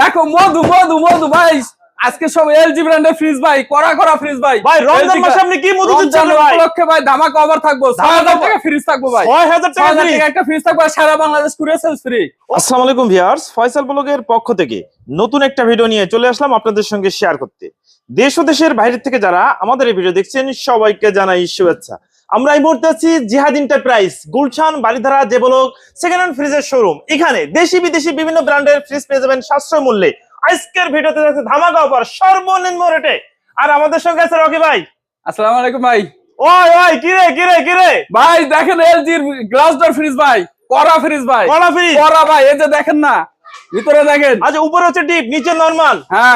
দেখো মধু মধু মধু ভাই। আজকে সব এলজি ব্র্যান্ডের ফ্রিজ ভাই। করা করা ফ্রিজ ভাই। ভাই, রমজান মাসে আপনি কি মধু দিচ্ছেন ভাই? উপলক্ষে ভাই ধামাকা অফার থাকব। ছয় হাজার ধামাকা টাকা ফ্রিজ থাকব ভাই। ছয় হাজার টাকা? টাকা একটা ফ্রিজ থাকব সারা বাংলাদেশ কুরিয়ার সেলস ফ্রি আসসালামু আলাইকুম ভিউয়ার্স ফয়সাল ব্লগের পক্ষ থেকে নতুন একটা ভিডিও নিয়ে চলে আসলাম আপনাদের সঙ্গে শেয়ার করতে। দেশ ও দেশের বাইরে থেকে যারা আমাদের এই ভিডিও দেখছেন সবাইকে জানাই শুভেচ্ছা। আমরা এই মুহূর্তে আছি জিহাদ enterprise Gulshan Baridhara J block second hand ফ্রিজের শোরুম এখানে দেশি বিদেশি বিভিন্ন ব্র্যান্ডের ফ্রিজ পেয়ে যাবেন সাশ্রয় মূল্যে। আজকের ভিডিওতে থাকছে ধামাকা অফার সর্বনিম্ন রেটে আর আমাদের সঙ্গে আছে রকি ভাই। আসসালামু আলাইকুম ভাই। ওই ওই কিরে কিরে কিরে ভাই দেখেন এলজির গ্লাস ডোর ফ্রিজ ভাই। করা ফ্রিজ ভাই। কড়া ফ্রিজ করা ভাই এই যে দেখেন না ভিতরে দেখেন। আচ্ছা উপরে হচ্ছে ডিপ নিচে নরমাল হ্যাঁ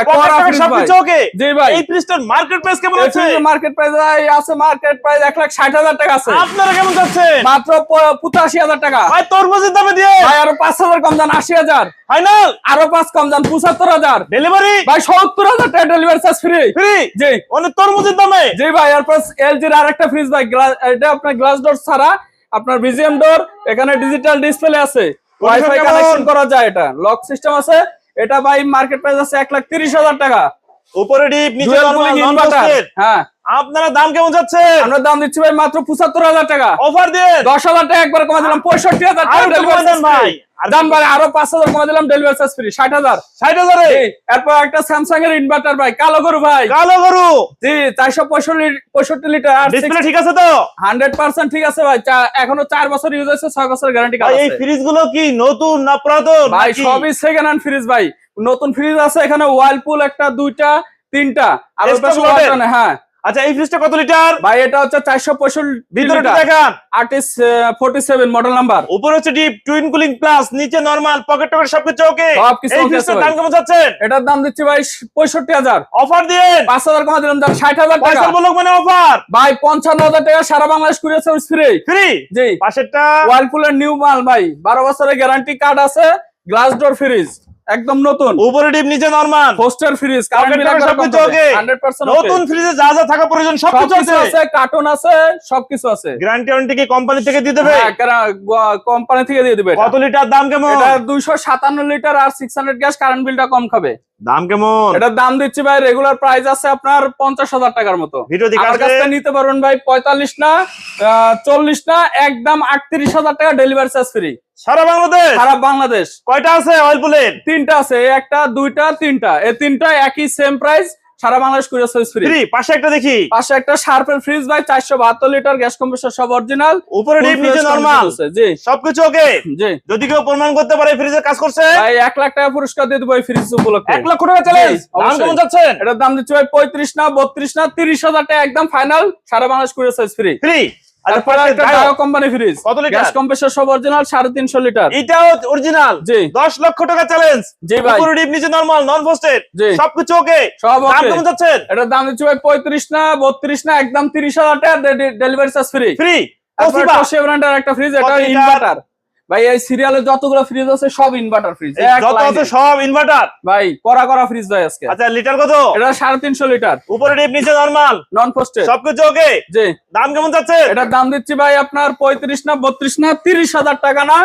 সবকিছু ওকে জি ভাই। এই ফ্রিজটার মার্কেট প্রাইস কেমন আছে? মার্কেট প্রাইস আছে মার্কেট প্রাইস এক লাখ ষাট হাজার টাকা আছে। আপনারা কেমন যাচ্ছেন? মাত্র প- পঁচাশি হাজার টাকা। ভাই তরমুজের দামে দিয়ে। ভাই আরও পাঁচ হাজার কম যান আশি হাজার। ফাইনাল আরও পাঁচ কম যান পঁচাত্তর হাজার। ডেলিভারি ভাই সত্তর হাজার টাকা ডেলিভারি চার্জ ফ্রি ফ্রি জি। অনেক তরমুজের দামে? জি ভাই এরপর এলজির আর একটা ফ্রিজ ভাই এটা আপনার গ্লাস ডোর ছাড়া আপনার বিজিএম ডোর এখানে ডিজিটাল ডিসপ্লে আছে। ওয়াইফাই কানেকশন করা যায় এটা। লক সিস্টেম আছে এটা ভাই মার্কেট প্রাইস আছে এক লাখ তিরিশ হাজার টাকা। উপরে ডিপ নিচে নরমাল হ্যাঁ। আপনারা দাম কেমন যাচ্ছে আমরা দাম দিচ্ছি ভাই মাত্র পঁচাত্তর হাজার টাকা। অফার দিয়ে? দশ হাজার টাকা একবার কমে দিলাম পঁয়ষট্টি হাজার আর টাকা একটু কমাই ভাই। দাম ভাই আরও পাঁচ হাজার কমে দিলাম ডেলিভারি চার্জ ফ্রি ষাট হাজার। ষাট হাজারে? এরপর একটা স্যামসাং এর ইনভার্টার ভাই কালো গরু ভাই। কালো গরু? জি চারশো পঁয়ষট্টি পঁয়ষট্টি লিটার আর ডিসপ্লে ঠিক আছে তো? হান্ড্রেড পার্সেন্ট ঠিক আছে ভাই। এখনও চার বছর ইউজ হয়েছে ছয় বছর গ্যারান্টি এই ফ্রিজগুলো কি নতুন না পুরাতন ভাই? সবই সেকেন্ড হ্যান্ড ফ্রিজ ভাই। নতুন ফ্রিজ আছে এখানে ওয়ালপুল একটা দুইটা তিনটা। আর হ্যাঁ। আচ্ছা এই ফ্রিজটা কত লিটার ভাই এটা হচ্ছে চারশো পঁয়ষট্টি ভিতরে একটু লিটার দেখান artist forty seven model number উপরে হচ্ছে ডিপ টুইন কুলিং প্লাস নিচে নরমাল পকেট টকেট সবকিছু ওকে এই ফ্রিজটার দাম কেমন এটার দাম দিচ্ছি ভাই পঁয়ষট্টি হাজার। অফার দিয়ে পাঁচ হাজার কমা দিলাম দাম ষাট হাজার টাকা। পয়সা বলক মানে অফার ভাই পঞ্চান্ন হাজার টাকা সারা Bangladesh courier service free free জি। পাশেরটা? ওয়ালপুলের নিউ মাল ভাই। বারো বছরের গ্যারান্টি কার্ড আছে গ্লাস ডোর ফ্রিজ একদম নতুন। উপরে ডিপ নিচে নরমাল। পোস্টার ফ্রিজ সবকিছু নতুন ফ্রিজে যা যা থাকা প্রয়োজন সবকিছু আছে। কার্টুন আছে সবকিছু আছে। গ্যারান্টি ওয়ারেন্টি কি কোম্পানি থেকে দিয়ে দেবে? কোম্পানি থেকে দিয়ে দেবে কত লিটার দাম কেমন? এটা দুইশো সাতান্ন লিটার আর সিক্স হান্ড্রেড গ্যাস কারেন্ট বিলটা কম খাবে। দাম কেমন? এটার দাম দিচ্ছি ভাই রেগুলার প্রাইস আছে আপনার পঞ্চাশ হাজার টাকার মতো। আমার কাছ নিতে পারবেন ভাই পঁয়তাল্লিশ না চল্লিশ না একদম আটত্রিশ হাজার টাকা ডেলিভারি চার্জ ফ্রি সারা বাংলাদেশ? সারা বাংলাদেশ। কয়টা আছে অয়েল বুলেট তিনটা আছে একটা দুইটা তিনটা। এই তিনটা একই সেম প্রাইস সারা Bangladesh courier service free free পাশে একটা দেখি। পাশে একটা শার্পের ফ্রিজ ভাই চারশো বাহাত্তর লিটার গ্যাস কম্প্রেসর সব অরিজিনাল উপরে ডিপ নিচে নরমাল জি। সবকিছু ওকে জি। যদি কেউ প্রমাণ করতে পারে ফ্রিজের কাজ করছে? ভাই 1 লাখ টাকা পুরস্কার দিয়ে দেব এই ফ্রিজ উপলক্ষে। 1 লাখ টাকা চ্যালেঞ্জ দাম। কেমন যাচ্ছেন? এটার দাম দিচ্ছি ভাই পঁয়ত্রিশ না বত্রিশ না তিরিশ হাজার টাকা একদম ফাইনাল সারা Bangladesh courier service free free পঁয়ত্রিশ না বত্রিশ না একদম তিরিশ হাজার টাকা ডেলিভারি চার্জ ফ্রি ফ্রি একটা ফ্রিজ এটা ইনভার্টার ভাই এই সিরিয়ালে যতগুলো ফ্রিজ আছে সব ইনভার্টার ফ্রিজ যত আছে সব ইনভার্টার ভাই করা করা ফ্রিজ ভাই আজকে। আচ্ছা লিটার কত? এটা সাড়ে তিনশো লিটার উপরে ডিপ নিচে নরমাল নন পোস্টেড সবকিছু ওকে জি। দাম কেমন যাচ্ছে? এটার দাম দিচ্ছি ভাই আপনার পঁয়ত্রিশ না বত্রিশ না তিরিশ হাজার টাকা না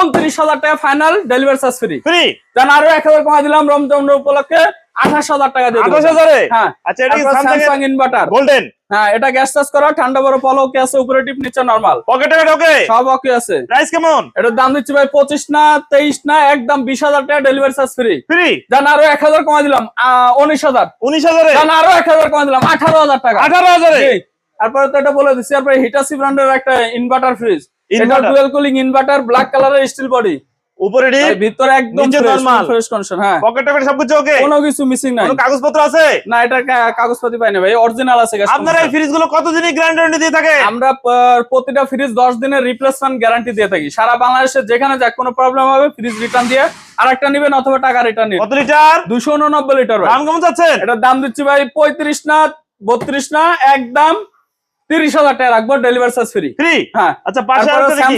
উনত্রিশ হাজার টাকা final delivery charge free free দেন আরও এক হাজার কমা দিলাম রমজান উপলক্ষে। আঠাশ হাজার টাকা দিয়ে আঠাশ হাজারে? হ্যাঁ। আচ্ছা এটা স্যামসাং ইনভার্টার গোল্ডেন হ্যাঁ এটা গ্যাস চার্জ করা ঠান্ডা বড় পলো ওকে আছে উপরে টিপ নিচে নরমাল পকেটে ওকে সব ওকে আছে। প্রাইস কেমন? এটার দাম দিচ্ছি ভাই পঁচিশ না তেইশ না একদম বিশ হাজার টাকা ডেলিভারি চার্জ ফ্রি ফ্রি আরও কমা দিলাম আরও কমা দিলাম আঠারো হাজার টাকা। তারপরে তো এটা বলে তারপরে হিটাসি ব্র্যান্ডের একটা ইনভার্টার ফ্রিজ এটা Inverter। কুলিং ইনভার্টার ব্ল্যাক কালারের স্টিল বডি উপরে ডিপ ভিতরে একদম নিচে ফ্রেশ কন্ডিশন হ্যাঁ। পকেট টকেট সবকিছু ওকে কোনো কিছু মিসিং নাই। কোনো কাগজপত্র আছে? না এটা পাই না ভাই অরিজিনাল আছে gas আপনারা এই ফ্রিজগুলো কতদিনই গ্যারান্টি দিয়ে থাকে? আমরা প্রতিটা ফ্রিজ দশ দিনের রিপ্লেসমেন্ট গ্যারান্টি দিয়ে থাকি। সারা বাংলাদেশে যেখানে যাক কোনো প্রবলেম হবে ফ্রিজ রিটার্ন দিয়ে আরেকটা নিবেন অথবা টাকা রিটার্ন নিন। কত লিটার? দুশো লিটার ভাই। দাম কেমন যাচ্ছেন এটার দাম দিচ্ছি ভাই পঁয়ত্রিশ না বত্রিশ না একদম তিরিশ হাজার টাকা রাখব ডেলিভারি চার্জ ফ্রি ফ্রি হ্যাঁ। আচ্ছা দেখি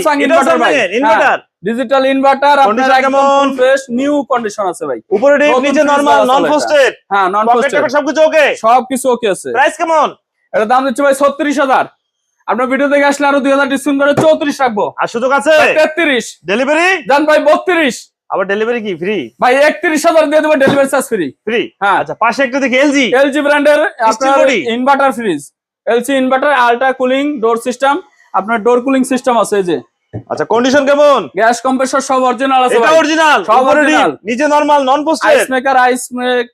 ভাই। ইনভার্টার ডিজিটাল ইনভার্টার আপনার একদম ফ্রেশ নিউ কন্ডিশন আছে ভাই। উপরে ডিপ নিচে নরমাল নন হ্যাঁ নন সবকিছু ওকে সব কিছু ওকে আছে। প্রাইস কেমন? এটার দাম দিচ্ছি ভাই ছত্রিশ হাজার। আপনার ভিডিও থেকে আসলে আরও দুই হাজার ডিসকাউন্ট করে চৌত্রিশ রাখব। আর সুযোগ আছে? তেত্রিশ। ডেলিভারি জান ভাই বত্রিশ। আবার ডেলিভারি কি? ফ্রি ভাই একত্রিশ হাজার দিয়ে দেবো ডেলিভারি চার্জ ফ্রি ফ্রি হ্যাঁ। আচ্ছা পাশে একটা দেখি এলজি এলজি ব্র্যান্ডের আপনার inverter fridge LC inverter ultra cooling door system আপনার ডোর কুলিং সিস্টেম আছে এই যে। আচ্ছা কন্ডিশন কেমন? গ্যাস কম্প্রেসর সব অরিজিনাল আছে এটা অরিজিনাল সব অরিজিনাল নিচে normal non frosted ice maker ice make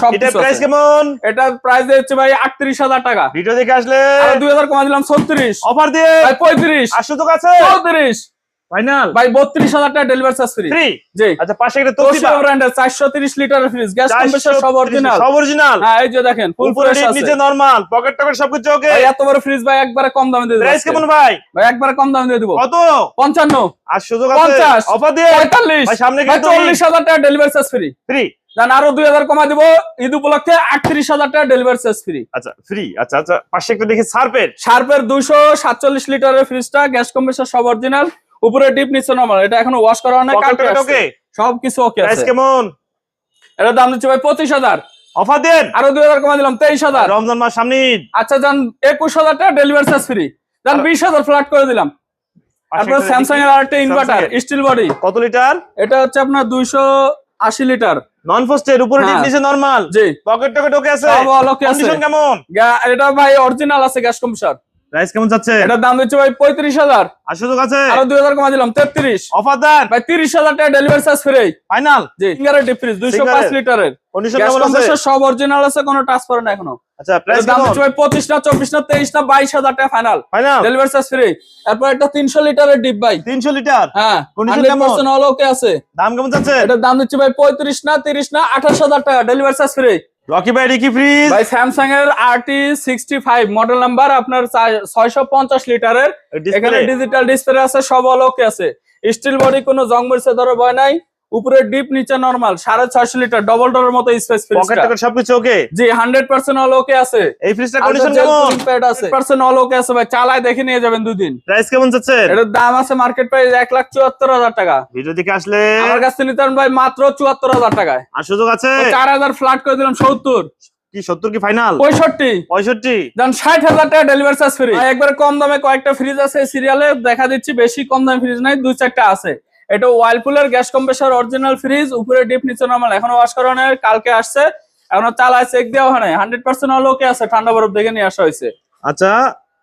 সব এটা প্রাইস কেমন? এটা প্রাইস হচ্ছে ভাই আটত্রিশ হাজার টাকা। ভিডিও দেখে আসলে? আর দুই হাজার কমা দিলাম ছত্রিশ। অফার দিয়ে? ভাই পঁয়ত্রিশ। আসো টাকা কাছে চৌত্রিশ। ফাইনাল? ভাই বত্রিশ হাজার টাকা ডেলিভারি চার্জ ফ্রি জি। আচ্ছা পাশে একটা তোশিবা ব্র্যান্ডের চারশো তিরিশ লিটারের ফ্রিজ গ্যাস কম্প্রেসর সব অরিজিনাল সব অরিজিনাল হ্যাঁ এই যে দেখেন ফুল ফ্রেশ আছে। নিচে নরমাল পকেট টকেট সবকিছু ওকে ভাই এত বড় ফ্রিজ ভাই একবারে কম দামে দিয়ে প্রাইস কেমন ভাই? ভাই একবারে কম দামে দিয়ে দিব। কত? পঞ্চান্ন। আর সুযোগ আছে? পঞ্চাশ। অফার দিয়ে? পঁয়তাল্লিশ। ভাই সামনে কিন্তু চল্লিশ হাজার টাকা ডেলিভারি চার্জ ফ্রি ফ্রি দেন আরও দুই হাজার কমা দিব। ঈদ উপলক্ষে আটত্রিশ হাজার টাকা ডেলিভারি চার্জ ফ্রি আচ্ছা ফ্রি আচ্ছা আচ্ছা পাশে একটা দেখি শার্পের দুইশো সাতচল্লিশ লিটারের ফ্রিজটা গ্যাস কম্প্রেসর সব অরিজিনাল উপরে ডিপ নিচে নরমাল এটা এখনও ওয়াশ করা হয় না কালকে। ওকে? সব ওকে প্রাইস আছে। কেমন? এটার দাম দিচ্ছে ভাই পঁচিশ হাজার। অফার দেন। আরও দুই হাজার কমা দিলাম তেইশ হাজার। রমজান মাস সামনে আচ্ছা যান একুশ হাজার টাকা ডেলিভারি চার্জ ফ্রি যান আর- বিশ হাজার ফ্ল্যাট করে দিলাম। তারপর একটা স্যামসাং এর আরেকটা ইনভার্টার স্টিল বডি কত লিটার এটা হচ্ছে আপনার দুইশো আশি লিটার নন পোস্টেড উপরে ডিপ হ্যাঁ। নিচে নরমাল জি। পকেট টকেট ওকে আছে। সব অলোকে আছে। কন্ডিশন কেমন? এটা ভাই অরিজিনাল আছে গ্যাস কম্প্রেসর প্রাইস কেমন যাচ্ছে? এটার দাম দিচ্ছে ভাই পঁয়ত্রিশ হাজার। আর সুযোগ আছে? আরও দুই হাজার কমা দিলাম তেত্রিশ। অফার দেন। ভাই তিরিশ হাজার টাকা ডেলিভারি চার্জ ফ্রি ফাইনাল জি ফিঙ্গারের ডিপ ফ্রিজ দুইশো পাঁচ লিটারের সব অরিজিনাল আছে কোনো ট্রান্সফার না এখনও। আচ্ছা প্রাইস দাম দিচ্ছে ভাই পঁচিশ না চব্বিশ না তেইশ না বাইশ হাজার টাকা final final delivery charge free তারপর একটা তিনশো লিটারের ডিপ ভাই। 300 লিটার হ্যাঁ হান্ড্রেড? পার্সেন্ট অল ওকে আছে। দাম কেমন যাচ্ছে? এটার দাম দিচ্ছে ভাই পঁয়ত্রিশ না তিরিশ না আঠাশ হাজার টাকা ডেলিভারি চার্জ ফ্রি রকি ভাই রিকি ফ্রিজ ভাই স্যামসাং এর RT sixty five model number আপনার ছয়শো পঞ্চাশ লিটারের। এখানে ডিজিটাল ডিসপ্লে আছে সব অলোকে আছে। স্টিল বডি কোনো জং মরিচে ধরে ভয় নাই। উপরে ডিপ নিচে নরমাল সাড়ে ছয়শো লিটার ডবল ডোরের মতো স্পেস পকেট টকেট সবকিছু ওকে জি হান্ড্রেড পার্সেন্ট অল ওকে আছে। এই ফ্রিজটার কন্ডিশন কেমন? আছে। পার্সেন্ট অল ওকে আছে ভাই চালায় দেখে নিয়ে যাবেন দুদিন। প্রাইস কেমন যাচ্ছে? এটার দাম আছে মার্কেট প্রাইস এক লাখ চুয়াত্তর হাজার টাকা। ভিডিও দেখে আসলে আমার কাছ থেকে নিতে পারেন ভাই মাত্র চুয়াত্তর হাজার টাকায়। আর সুযোগ আছে? চার হাজার ফ্ল্যাট করে দিলাম সত্তর। কি 70 কি ফাইনাল পঁয়ষট্টি। 65 দেন ষাট হাজার টাকা ডেলিভারি চার্জ ফ্রি একবারে কম দামে কয়েকটা ফ্রিজ আছে সিরিয়ালে দেখা দিচ্ছি বেশি কম দামে ফ্রিজ নাই দুই চারটা আছে। এটা ওয়াইলপুলের গ্যাস কম্প্রেসর অরিজিনাল ফ্রিজ উপরে ডিপ নিচে নরমাল এখনও ওয়াশ করা কালকে আসছে। এখনও চালায় চেক দেওয়া হয় নাই। হান্ড্রেড পার্সেন্ট ওকে আছে ঠান্ডা বরফ দেখে নিয়ে আসা হয়েছে। আচ্ছা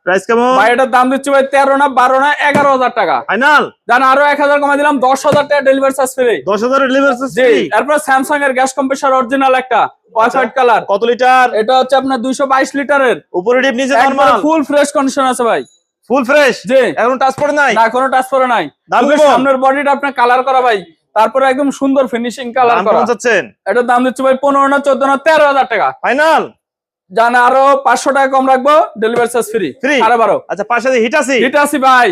প্রাইস কেমন? ভাই এটার দাম দিচ্ছি ভাই তেরো না বারো না এগারো হাজার টাকা। ফাইনাল দেন আরও এক হাজার কমাই দিলাম দশ হাজার টাকা ডেলিভারি চার্জ ফ্রি 10000 ডেলিভারি জি তারপর স্যামসাং এর গ্যাস কম্প্রেসর অরিজিনাল একটা হোয়াইট কালার কত লিটার এটা হচ্ছে আপনার দুইশো বাইশ লিটারের উপরে ডিপ নিচে নরমাল ফুল ফ্রেশ কন্ডিশন আছে ভাই। ফুল ফ্রেশ জি। এখন টাচ পড়ে নাই? না কোনো টাচ পড়ে নাই। সামনের বডিটা আপনার কালার করা ভাই। তারপরে একদম সুন্দর ফিনিশিং কালার করা। এটা দাম দিচ্ছে ভাই পনেরো না চোদ্দ না তেরো হাজার টাকা। ফাইনাল জানা আরও পাঁচশো টাকা কম রাখব ডেলিভারি চার্জ ফ্রি? সাড়ে বারো। আচ্ছা পাশে হিট আছে? আছি ভাই।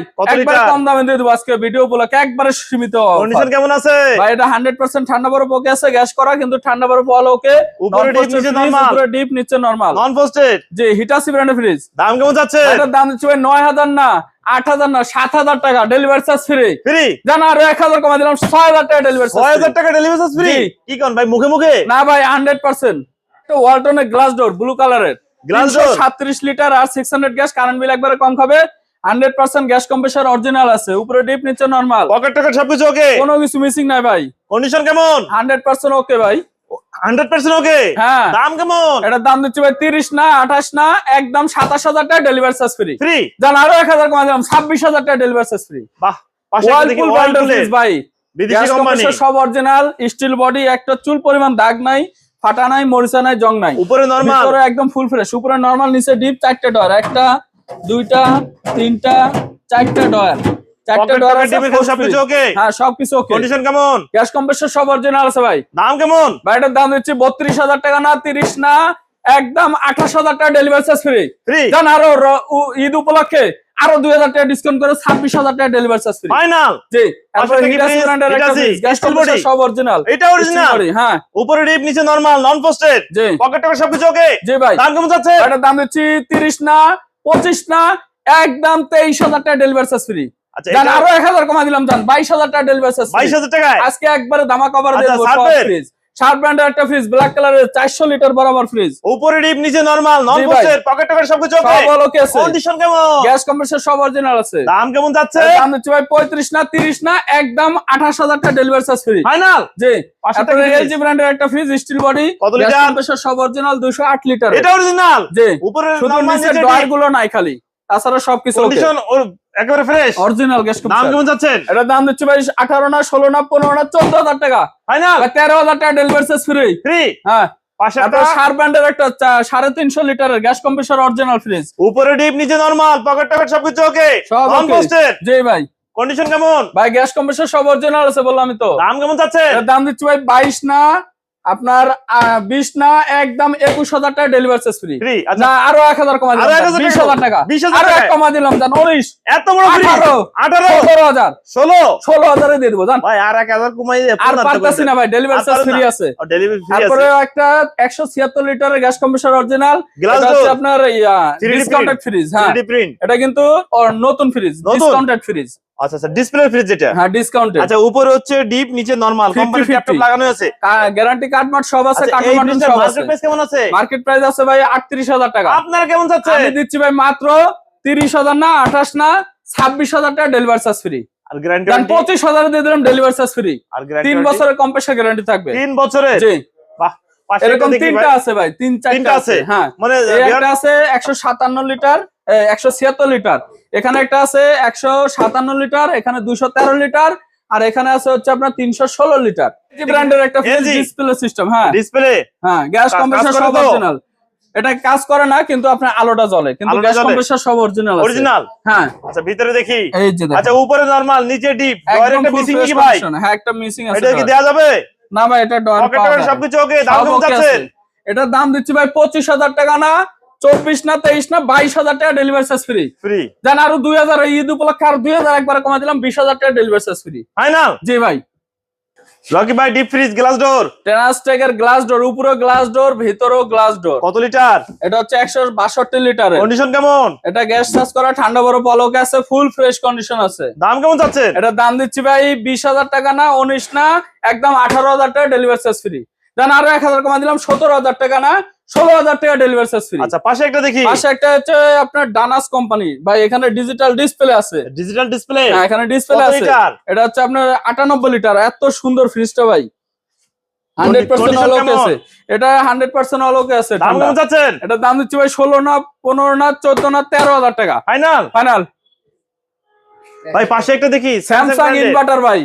কম দামে দিয়ে দেবো আজকে ভিডিও উপলক্ষে একবারে সীমিত কন্ডিশন কেমন আছে? ভাই এটা হান্ড্রেড পার্সেন্ট ঠান্ডা বরফ ওকে আছে গ্যাস করা কিন্তু ঠান্ডা বরফ অল ওকে উপরে ডিপ নিচে নরমাল উপরে ডিপ নিচে নরমাল নন যে হিটাসি ব্র্যান্ডের ফ্রিজ দাম কেমন যাচ্ছে? এটার দাম নয় হাজার না আট হাজার না সাত হাজার টাকা ডেলিভারি চার্জ ফ্রি ফ্রি জানা আরও এক হাজার কমা দিলাম ছয় হাজার টাকা ডেলিভারি 6000 টাকা ডেলিভারি চার্জ ফ্রি কি কোন ভাই মুখে মুখে? না ভাই হান্ড্রেড পার্সেন্ট ওয়ালটনের গ্লাস ডোর ব্লু কালারের গ্লাস ডোর লিটার আর গ্যাস কারেন্ট বিল একবারে কম খাবে। Hundred percent gas compressor original আছে। উপরে ডিপ নিচে নর্মাল পকেট টকেট সবকিছু ওকে কোনো কিছু মিসিং নাই ভাই। কন্ডিশন কেমন? হান্ড্রেড পার্সেন্ট ওকে ভাই। 100% ওকে হ্যাঁ। দাম কেমন? এটার দাম দিচ্ছে ভাই তিরিশ না আঠাশ না একদম টাকা ডেলিভারি চার্জ ফ্রি ফ্রি জান আরও এক হাজার কমা দিলাম ছাব্বিশ হাজার টাকা ডেলিভারি চার্জ ফ্রি বাহ একটা ভাই। বিদেশি কোম্পানি সব অরিজিনাল স্টিল বডি একটা চুল পরিমাণ দাগ নাই। ফাটা নাই মরিচা নাই জং নাই। উপরে নরমাল উপরে একদম ফুল ফ্রেশ উপরে নরমাল নিচে ডিপ চারটা ডয়ার। একটা দুইটা তিনটা চারটা ডয়ার। চারটা ডয়ার সবকিছু ওকে হ্যাঁ সবকিছু ওকে কন্ডিশন কেমন? গ্যাস কম্প্রেসর সব অরিজিনাল আছে ভাই। দাম কেমন? ভাই এটার দাম দিচ্ছি বত্রিশ হাজার টাকা না তিরিশ না একদম আঠাশ হাজার টাকা ডেলিভারি চার্জ ফ্রি জান আরও ঈদ উপলক্ষে আরও দুই হাজার টাকা ডিসকাউন্ট করে ছাব্বিশ হাজার টাকা ডেলিভারি চার্জ ফ্রি ফাইনাল জি তারপরে পাশে হিটাসি দেখি ব্র্যান্ডের একটা Hitachi, gas steel compressor body। সব অরিজিনাল এটা অরিজিনাল হ্যাঁ। উপরে ডিপ নিচে নরমাল নন পোস্টেড জি। পকেট টকেট সবকিছু ওকে জি ভাই। দাম কেমন যাচ্ছে? না পঁচিশ না একদম তেইশ হাজার টাকা ডেলিভারি চার্জ ফ্রি আচ্ছা আরও এক হাজার কমা দিলাম জান। বাইশ হাজার টাকা ডেলিভারি চার্জ বাইশ হাজার টাকায়? আজকে একবারে দামা কভার দেবো? ফ্রিজ শার্প ব্র্যান্ডের একটা ফ্রিজ ব্ল্যাক কালারের চারশো লিটার বরাবর ফ্রিজ উপরে ডিপ নিচে নরমাল নন পকেট টকেট সবকিছু ওকে সব ওকে আছে। কন্ডিশন কেমন? গ্যাস কম্প্রেসর সব অরিজিনাল আছে। দাম কেমন যাচ্ছে? দাম দিচ্ছি ভাই পঁয়ত্রিশ না তিরিশ না একদম আঠাশ হাজার টাকা ডেলিভারি চার্জ ফ্রি ফাইনাল জি। এলজি ব্র্যান্ডের একটা ফ্রিজ স্টিল বডি কত লিটার? কম্প্রেসর সব অরিজিনাল দুশো আট লিটার এটা অরিজিনাল জি। উপরে শুধু নরমাল নিচের নিচে ডয়ারগুলো নাই খালি। তাছাড়া সবকিছু কন্ডিশন একেবারে ফ্রেশ অরিজিনাল গ্যাস দাম কেমন যাচ্ছেন? এটার দাম দিচ্ছি ভাই আঠারো না ষোলো না পনেরো না চোদ্দ হাজার টাকা। ফাইনাল বা তেরো হাজার টাকা ডেলিভারি চার্জ ফ্রি ফ্রি হ্যাঁ। পাশে একটা সার একটা সাড়ে তিনশো লিটারের গ্যাস কম্প্রেসর অরিজিনাল ফ্রিজ উপরে ডিপ নিচে নরমাল পকেট টকেট সবকিছু ওকে সব নন জি ভাই। কন্ডিশন কেমন? ভাই গ্যাস কম্প্রেসর সব অরিজিনাল আছে বললাম আমি তো। দাম কেমন যাচ্ছে দাম দিচ্ছি ভাই বাইশ না আপনার বিশ না একদম একুশ হাজার টাকা ডেলিভারি চার্জ ফ্রি না আরও এক হাজার কমা দিলাম 1000 বিশ টাকা হাজার টাকা। 20,000 আরও এক কমা দিলাম জান উনিশ। এত বড় ফ্রি আঠারো। আঠারো? সতেরো হাজার। ষোলো? ষোলো হাজারে দিয়ে দেবো জান। ভাই আর এক হাজার কমাই দিয়ে আর পারতাছি না। ভাই ডেলিভারি চার্জ ফ্রি। আছে। ডেলিভারি ফ্রি তারপরে একটা একশো ছিয়াত্তর লিটারের গ্যাস কম্প্রেসর অরিজিনাল আপনার ডিসকাউন্টেড ফ্রিজ হ্যাঁ। এটা কিন্তু নতুন ফ্রিজ নতুন? ডিসকাউন্টেড ফ্রিজ আচ্ছা আচ্ছা ডিসপ্লে ফ্রিজ যেটা। হ্যাঁ ডিসকাউন্টেড আচ্ছা উপরে হচ্ছে ডিপ নিচে নরমাল কোম্পানি ল্যাপটপ লাগানো আছে। গ্যারান্টি কার্ড মার্ট সব আছে আচ্ছা কার্ড মার্ট মার্কেট প্রাইস কেমন আছে? মার্কেট প্রাইস আছে ভাই টাকা। আপনার কেমন যাচ্ছে আমি দিচ্ছি ভাই মাত্র তিরিশ হাজার না টাকা ডেলিভারি চার্জ ফ্রি আর গ্যারান্টি কারণ পঁচিশ হাজার দিয়ে দিলাম ডেলিভারি চার্জ ফ্রি আর গ্যারান্টি তিন বছরের কম্প্রেসার গ্যারান্টি থাকবে। তিন বছরের? জি। বাহ এরকম তিনটা আছে ভাই তিন চারটা আছে? হ্যাঁ। মানে একটা আছে একশো সাতান্ন লিটার একশো ছিয়াত্তর লিটার। এখানে একটা আছে একশো সাতান্ন লিটার এখানে দুশো তেরো লিটার আর এখানে আছে হচ্ছে আপনার তিনশো ষোলো লিটার। ব্র্যান্ডের একটা? ডিসপ্লে সিস্টেম হ্যাঁ। ডিসপ্লে হ্যাঁ গ্যাস কাজ সব অরিজিনাল এটা কাজ করে না কিন্তু আপনার আলোটা জ্বলে কিন্তু গ্যাস জ্বলে? সব অরিজিনাল আছে। অরিজিনাল হ্যাঁ। আচ্ছা ভিতরে দেখি। এই যে আচ্ছা উপরে নরমাল নিচে ডিপ ডয়ার একটা মিসিং কি ভাই? হ্যাঁ একটা মিসিং আছে এটা কি দেয়া যাবে? না ভাই এটা ডয়ার পাওয়া সবকিছু ওকে দাম সব যাচ্ছে। এটার দাম দিচ্ছি ভাই পঁচিশ হাজার টাকা না চব্বিশ না তেইশ না বাইশ হাজার টাকা ডেলিভারি চার্জ ফ্রি ফ্রি জান আরও দুই হাজার ঈদ উপলক্ষে আরও দুই হাজার একবার কমা দিলাম বিশ হাজার টাকা ডেলিভারি চার্জ ফ্রি ফাইনাল জি ভাই। লকি ভাই ডিপ ফ্রিজ গ্লাস ডোর টেনাস্টেকের গ্লাস ডোর উপরেও গ্লাস ডোর ভিতরেও গ্লাস ডোর কত লিটার এটা হচ্ছে একশো বাষট্টি লিটারের কন্ডিশন কেমন? এটা গ্যাস চার্জ করা ঠান্ডা বড় পলকে আছে ফুল ফ্রেশ কন্ডিশন আছে। দাম কেমন যাচ্ছে? এটার দাম দিচ্ছি ভাই বিশ হাজার টাকা না উনিশ না একদম আঠারো হাজার টাকা ডেলিভারি চার্জ ফ্রি দেন আরও এক হাজার কমা দিলাম সতেরো হাজার টাকা না ষোলো হাজার টাকা ডেলিভারি চার্জ ফ্রি আচ্ছা পাশে একটা দেখি। পাশে একটা হচ্ছে আপনার ডানাস কোম্পানি ভাই এখানে ডিজিটাল ডিসপ্লে আছে। ডিজিটাল ডিসপ্লে হ্যাঁ এখানে ডিসপ্লে আছে। এটা হচ্ছে আপনার আটানব্বই লিটার। এত সুন্দর ফ্রিজটা ভাই। হান্ড্রেড পার্সেন্ট অলোকে আছে। এটা হান্ড্রেড পার্সেন্ট অলোকে আছে। এটার দাম দিচ্ছি ভাই ষোলো না পনেরো না চোদ্দ না তেরো হাজার টাকা। ফাইনাল ফাইনাল ভাই পাশে একটা দেখি। স্যামসাং ইনভার্টার ভাই।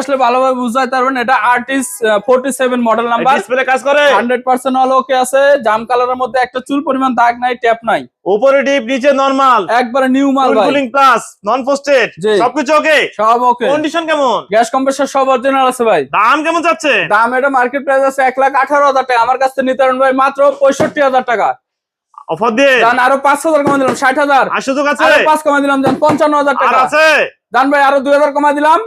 আসলে ভালোভাবে বুঝতে পারবেন এটা artist forty model number display কাজ করে? হান্ড্রেড পার্সেন্ট অল ওকে আছে। জাম কালারের মধ্যে একটা চুল পরিমাণ দাগ নাই ট্যাপ নাই। উপরে ডিপ নিচে নরমাল একবারে নিউ মাল ভাই। কুলিং প্লাস নন পোস্টেড সবকিছু ওকে সব ওকে কন্ডিশন কেমন? গ্যাস কম্প্রেসর সব অরিজিনাল আছে ভাই। দাম কেমন যাচ্ছে? দাম এটা মার্কেট প্রাইস আছে এক লাখ আঠারো হাজার টাকা। আমার কাছ নিতে ভাই মাত্র পঁয়ষট্টি হাজার টাকা। অফার দিয়ে? দান আরও পাঁচ হাজার কমা দিলাম হাজার। আছে আরও কমা টাকা। আছে? দান ভাই আরও দুই হাজার কমা দিলাম।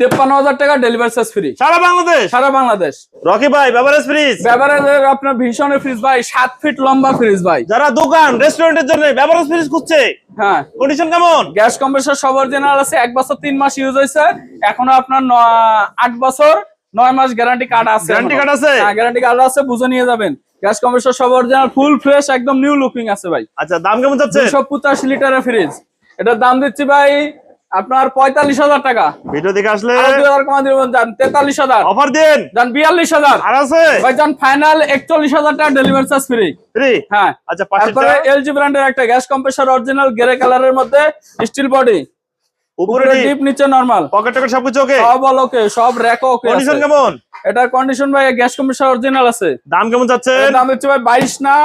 তেপ্পান্ন হাজার টাকা ডেলিভারি চার্জ ফ্রি সারা বাংলাদেশ? সারা বাংলাদেশ। রকি ভাই বেভারেজ ফ্রিজ বেভারেজের আপনার ভীষণের ফ্রিজ ভাই সাত ফিট লম্বা ফ্রিজ ভাই। যারা দোকান রেস্টুরেন্টের জন্য বেভারেজ ফ্রিজ খুঁজছে হ্যাঁ। কন্ডিশন কেমন? গ্যাস কম্প্রেসর আছে এক বছর তিন মাস ইউজ হয়েছে এখনও আপনার আট বছর নয় মাস গ্যারান্টি কার্ড আছে গ্যারান্টি কার্ড আছে? হ্যাঁ গ্যারান্টি কার্ড আছে বুঝে নিয়ে যাবেন। গ্যাস কম্প্রেসর সব অরিজিনাল ফুল ফ্রেশ একদম নিউ লুকিং আছে ভাই। আচ্ছা দাম কেমন যাচ্ছে লিটারের ফ্রিজ এটার দাম দিচ্ছি ভাই আপনার পঁয়তাল্লিশ হাজার টাকা। ভিডিও দেখে আসলে তেতাল্লিশ হাজার। অফার দিন। যান বিয়াল্লিশ হাজার। আর আছে? যান ফাইনাল একচল্লিশ হাজার টাকা ডেলিভারি চার্জ ফ্রি ফ্রি হ্যাঁ। আচ্ছা তারপরে এলজি ব্র্যান্ডের একটা গ্যাস কম্প্রেসার অরিজিনাল গ্রে কালারের মধ্যে স্টিল বডি উপরে ডিপ নিচে নরমাল পকেট টকেট সবকিছু ওকে? সব ওকে সব র্যাক ওকে কন্ডিশন কেমন? এটার কন্ডিশন ভাই গ্যাস কম্প্রেসর অরিজিনাল আছে। দাম কেমন যাচ্ছে? দাম হচ্ছে ভাই বাইশ না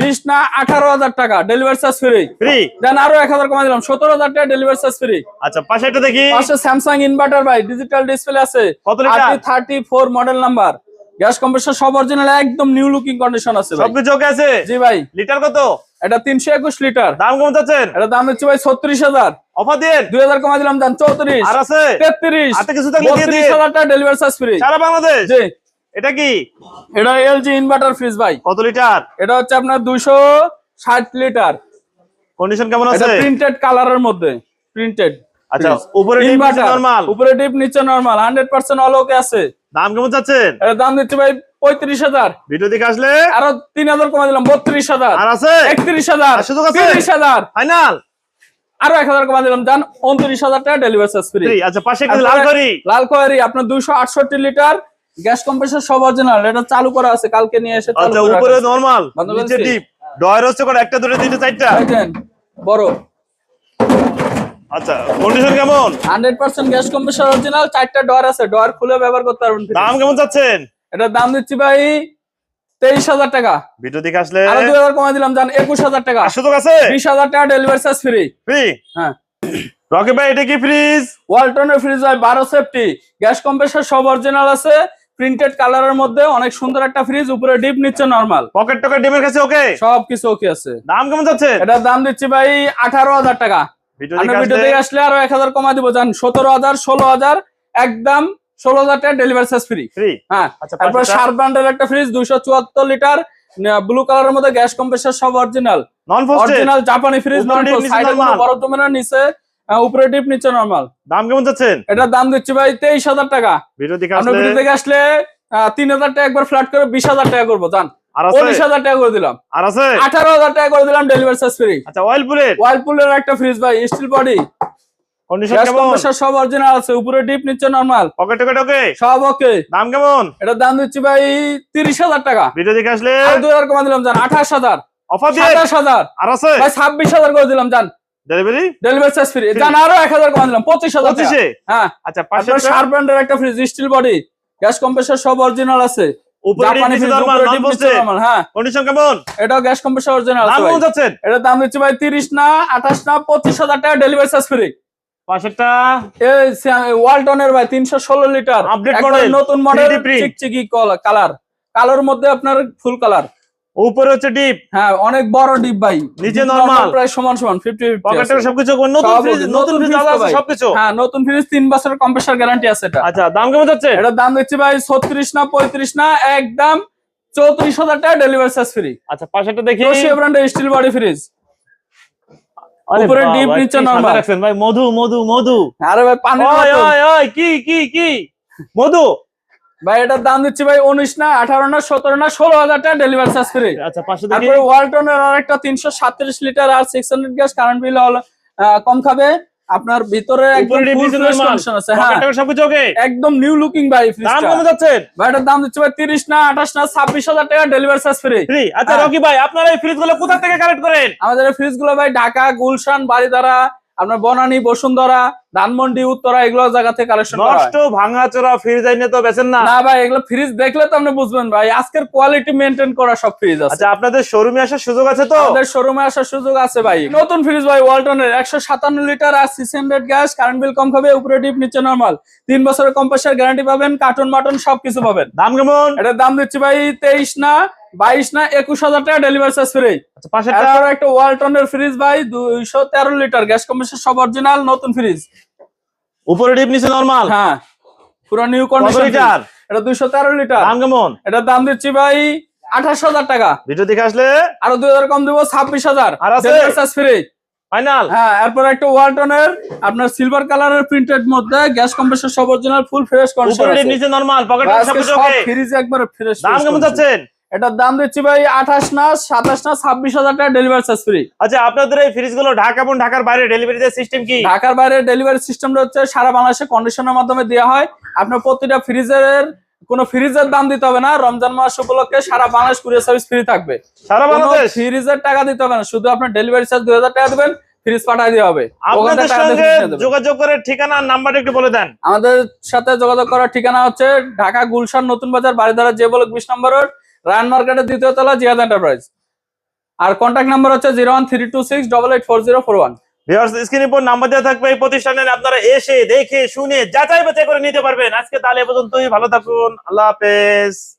বিশ না আঠারো হাজার টাকা। ডেলিভারি চার্জ ফ্রি ফ্রি দেন আরও এক হাজার কমা দিলাম। সতেরো হাজার টাকা ডেলিভারি চার্জ ফ্রি আচ্ছা পাশে একটা দেখি। পাশে স্যামসাং ইনভার্টার ভাই ডিজিটাল ডিসপ্লে আছে। কত litre thirty four model number gas compressor সব অরিজিনাল একদম নিউ লুকিং কন্ডিশন আছে সবকিছু ওকে আছে? জি ভাই। লিটার কত? এটা তিনশো একুশ লিটার। দাম যাচ্ছেন? এটা দাম হচ্ছে ভাই ছত্রিশ হাজার। অফার দিন? দুই হাজার কমা দিলাম দাম চৌত্রিশ। আর আছে? তেত্রিশ। কিছু দিয়ে। হাজার টাকা ডেলিভারি চার্জ ফ্রি সারা বাংলাদেশ? জি। এটা কি? এটা এলজি ইনভার্টার ফ্রিজ ভাই। কত লিটার? এটা হচ্ছে আপনার দুইশো ষাট লিটার। কন্ডিশন কেমন আছে? প্রিন্টেড কালারের মধ্যে প্রিন্টেড আচ্ছা উপরে ইনভার্টার নরমাল উপরে ডিপ নিচে normal hundred percent all okay আছে। দাম কেমন চাচ্ছেন? দাম দিচ্ছি ভাই পঁয়ত্রিশ হাজার। ভিডিও দেখে আসলে? আরও তিন হাজার কমা দিলাম বত্রিশ হাজার। আর আছে? একত্রিশ হাজার সুযোগ আছে? তিরিশ হাজার। ফাইনাল? আরও এক হাজার কমা দিলাম জান উনত্রিশ হাজার টাকা ডেলিভারি চার্জ ফ্রি আচ্ছা পাশে লাল আপনার দুইশো আটষট্টি লিটার গ্যাস কম্প্রেসার সব অরিজিনাল এটা চালু করা আছে কালকে নিয়ে এসে আচ্ছা উপরে নরমাল নিচে ডিপ ডয়ার হচ্ছে করে একটা দুটো তিনটে চারটা? বড়। আচ্ছা কন্ডিশন কেমন? Hundred percent gas compressor original চারটা ডর আছে ডর খুলে ব্যবহার করতে পারবেন দাম কেমন চাচ্ছেন? এটার দাম দিচ্ছি ভাই তেইশ হাজার টাকা। ভিডিও দেখে আসলে আরও দুই হাজার দিলাম জান টাকা। সুযোগ আছে টাকা ডেলিভারি চার্জ ফ্রি ফ্রি হ্যাঁ। রকি ভাই এটা কি ফ্রিজ ওয়ালটনের ফ্রিজ হয় বারো সেফটি গ্যাস কম্প্রেসার সব অরিজিনাল আছে প্রিন্টেড কালারের মধ্যে অনেক সুন্দর একটা ফ্রিজ উপরে ডিপ নিচে নরমাল পকেট টকেট ডিমের কাছে ওকে সব কিছু ওকে আছে। দাম কেমন যাচ্ছেন এটার দাম দিচ্ছি ভাই আঠারো হাজার টাকা। আসলে আরও এক হাজার কমা দিব জান সতেরো হাজার ষোলো হাজার একদম ষোলো হাজার টাকা ডেলিভারি চার্জ ফ্রি ফ্রি হ্যাঁ আচ্ছা ব্র্যান্ডের একটা ফ্রিজ দুইশো চুয়াত্তর লিটার ব্লু কালারের মধ্যে গ্যাস কম্প্রেসার সব অরিজিনাল নন অরিজিনাল জাপানি ফ্রিজ উপরে deep, নিচে সাইডে কোনো normal। বরফ জমে না নিচে উপরে ডিপ নিচে নরমাল দাম কেমন যাচ্ছেন? এটার দাম দিচ্ছি ভাই তেইশ হাজার টাকা। ভিডিও দেখে আসলে তিন হাজার টাকা একবার ফ্ল্যাট করে বিশ হাজার টাকা করব জান। উনিশ হাজার টাকা করে দিলাম। আর আছে? আঠারো হাজার টাকা করে দিলাম ডেলিভারি চার্জ ফ্রি। আচ্ছা ওয়ালপুলের একটা ফ্রিজ ভাই স্টিল বডি কন্ডিশন কেমন? সব অরিজিনাল আছে উপরে ডিপ নিচে নরমাল সব ওকে দাম কেমন? এটার দাম দিচ্ছি ভাই তিরিশ হাজার টাকা। ভিডিও দেখে আসলে? আর দুই হাজার কমা দিলাম জান আঠাশ হাজার। অফার দিয়ে? সাতাশ হাজার। আর আছে? ভাই ছাব্বিশ হাজার করে দিলাম জান। ডেলিভারি ডেলিভারি চার্জ ফ্রি জান আরও এক হাজার কমা দিলাম পঁচিশ হাজার টাকা। পঁচিশে? হ্যাঁ। আচ্ছা পাশে আপনার শার্প ব্র্যান্ডের একটা fridge steel body gas compressor সব অরিজিনাল আছে। হ্যাঁ। গ্যাস কম্প্রেসার অরিজিনাল দাম ভাই। কেমন যাচ্ছেন এটার দাম দিচ্ছি ভাই তিরিশ না আঠাশ না পঁচিশ হাজার টাকা ডেলিভারি চার্জ ফ্রি পাশেরটা? এই ওয়ালটনের ভাই তিনশো ষোলো লিটার আপডেট নতুন মডেল 3D print। চিকচিকি কালার কালোর মধ্যে আপনার ফুল কালার উপরে হচ্ছে ডিপ। হ্যাঁ অনেক বড় ডিপ ভাই। নিচে নরমাল প্রায় সমান সমান ফিফটি পকেট টকেট সবকিছু নতুন ফ্রিজ নতুন ফ্রিজ আলাদা আছে সবকিছু। হ্যাঁ নতুন ফ্রিজ তিন বছরের কম্প্রেসার গ্যারান্টি আছে এটা। আচ্ছা দাম কেমন যাচ্ছে? এটা দাম দিচ্ছি ভাই ছত্রিশ না পঁয়ত্রিশ না একদম চৌত্রিশ হাজার টাকা ডেলিভারি চার্জ ফ্রি আচ্ছা পাশেরটা দেখি। রশিয়া ব্র্যান্ডের স্টিল বডি ফ্রিজ উপরে কি নিচে normal। রাখছেন ভাই মধু মধু মধু। আরে ভাই পানি ওই ওই কি কি কি? মধু ভাই এটার দাম দিচ্ছি ভাই উনিশ না আঠারো না সতেরো না ষোলো হাজার টাকা ডেলিভারি চার্জ ফ্রি আচ্ছা তারপরে ওয়ালটনের আর একটা তিনশো সাতত্রিশ লিটার আর six hundred gas current bill কম খাবে। আপনার ভিতরে একদম হ্যাঁ। নিউ লুকিং ভাই দাম ফ্রিজটা কেমন যাচ্ছেন ভাই এটার দাম দিচ্ছি ভাই তিরিশ না আঠাশ না ছাব্বিশ হাজার টাকা ডেলিভারি চার্জ ফ্রি ফ্রি আচ্ছা হ্যাঁ। রকি ভাই আপনারা এই ফ্রিজগুলো কোথা থেকে কালেক্ট করেন? আমাদের ফ্রিজগুলো ভাই ঢাকা গুলশান বাড়িধারা আপনার বনানী বসুন্ধরা ধানমন্ডি উত্তরা এগুলো জায়গা থেকে কালেকশন। নষ্ট ভাঙা চোরা ফ্রিজ আইনে তো বেচেন না। না ভাই এগুলো ফ্রিজ দেখলে তো আপনি বুঝবেন ভাই। আজকের কোয়ালিটি মেনটেন করা সব ফ্রিজ আছে। আচ্ছা আপনাদের শোরুমে আসার সুযোগ আছে তো? আমাদের শোরুমে আসার সুযোগ আছে ভাই। নতুন ফ্রিজ ভাই ওয়ালটনের একশো সাতান্ন লিটার আর six hundred gas current bill কম খাবে উপরে ডিপ নিচে নরমাল তিন বছরের কম্প্রেসার গ্যারান্টি পাবেন কার্টুন মাটন সবকিছু পাবেন। দাম কেমন? এটার দাম দিচ্ছি ভাই তেইশ না বাইশ না একুশ হাজার টাকা ডেলিভারি চার্জ ফ্রি এরপর একটা ওয়ালটনের ফ্রিজ ভাই দুইশো তেরো লিটার গ্যাস কম্প্রেসার সব অরিজিনাল নতুন ফ্রিজ উপরে ডিপ নিচে নরমাল হ্যাঁ পুরো নিউ কন্ডিশন লিটার এটা দুইশো তেরো লিটার দাম কেমন? এটার দাম দিচ্ছি ভাই আঠাশ হাজার টাকা। ভিডিও দেখে আসলে আরও দুই হাজার কম দেবো ছাব্বিশ হাজার। আছে? ফ্রি ফাইনাল হ্যাঁ এরপর একটা ওয়ালটনের আপনার সিলভার কালারের প্রিন্টেড মধ্যে গ্যাস কম্প্রেসার সব অরিজিনাল ফুল ফ্রেশ কন্ডিশন নিচে নরমাল পকেট টকেট ফ্রিজ একবার ফ্রেশ দাম কেমন যাচ্ছেন? এটার দাম দিচ্ছি ভাই আঠাশ না সাতাশ না ছাব্বিশ হাজার টাকা ডেলিভারি চার্জ ফ্রি আচ্ছা আপনাদের এই ফ্রিজগুলো ঢাকা এবং ঢাকার বাইরে ডেলিভারি সিস্টেম কি? ঢাকার বাইরে ডেলিভারি সিস্টেমটা হচ্ছে সারা বাংলাদেশে কন্ডিশনের মাধ্যমে দেওয়া হয়। আপনার প্রতিটা ফ্রিজের কোনো ফ্রিজের দাম দিতে হবে না রমজান মাস উপলক্ষে সারা বাংলাদেশ কুরিয়ার সার্ভিস ফ্রি থাকবে। সারা বাংলাদেশ? ফ্রিজের টাকা দিতে হবে না শুধু আপনার ডেলিভারি চার্জ দুই হাজার টাকা দেবেন ফ্রিজ পাঠিয়ে দেওয়া হবে। আপনাদের সঙ্গে। যোগাযোগ করে ঠিকানা আর নাম্বারটা একটু বলে দেন। আমাদের সাথে যোগাযোগ করার ঠিকানা হচ্ছে ঢাকা গুলশান নতুন বাজার বাড়িধারা যে বলে বিশ নম্বর রোড রায়ন মার্কেটের দ্বিতীয় তলা জিয়াদ এন্টারপ্রাইজ আর কন্ট্যাক্ট নাম্বার হচ্ছে zero one three two six double eight four zero four one viewers স্ক্রিনের উপর নাম্বার দেওয়া থাকবে এই প্রতিষ্ঠানে। আপনারা এসে দেখে, শুনে যাচাই বাছাই করে নিতে পারবেন। আজকে তাহলে এ পর্যন্তই। ভালো থাকুন। আল্লাহ হাফেজ।